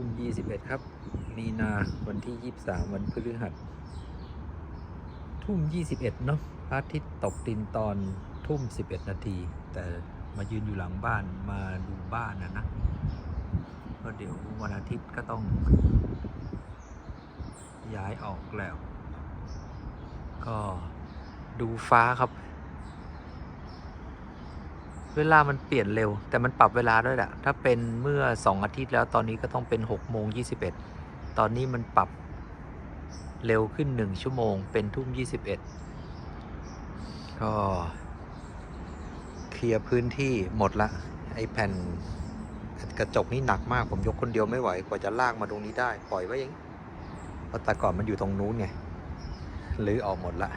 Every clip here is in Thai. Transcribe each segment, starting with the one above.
ทุ่ม21 ครับ มีนาวันที่ 23 วันพฤหัส ทุ่ม 21 เนาะพระอาทิตย์ตกดินตอนทุ่ม 11 นาที แต่มายืนอยู่หลังบ้านมาดูบ้านนะนะก็เดี๋ยววันอาทิตย์ก็ต้อง ย้ายออกแล้ว ก็ดูฟ้าครับ เวลามันเปลี่ยนเร็ว แต่มันปรับเวลาด้วยแหละถ้าเป็นเมื่อ 2 อาทิตย์แล้วตอนนี้ก็ต้องเป็น6โมง21 ตอนนี้มันปรับเร็วขึ้น 1 ชั่วโมงเป็นทุ่ม 21 ก็เคลียร์พื้นที่หมดละ ไอแผ่นกระจกนี่หนักมากผมยกคนเดียวไม่ไหว กว่าจะลากมาตรงนี้ได้ปล่อยไว้อย่างเพราะแต่ก่อนมันอยู่ตรงนู้นไงหรือออกหมดละ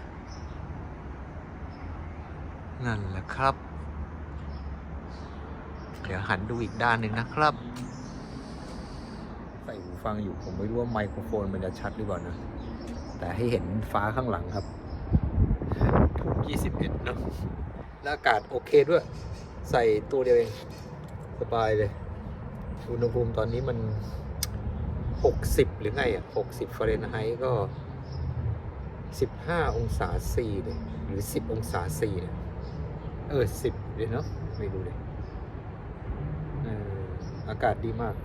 นั่นแหละครับ ดี๋ยวหันดูอีกด้านหนึ่งนะครับ ใส่หูฟังอยู่ผมไม่รู้ว่าไมโครโฟนมันจะชัดหรือเปล่านะ แต่ให้เห็นฟ้าข้างหลังครับทุ่ม21เนอะแล้วอากาศโอเคด้วย ใส่ตัวเดียวเอง สบายเลย อุณหภูมิตอนนี้มัน 60 หรือไงอะ 60ฟาเรนไฮต์ก็ 15 องศาซีเลยหรือ 10 องศาซีเนี่ยเออ 10เลยเนาะไม่รู้เลยเออ อากาศดีมาก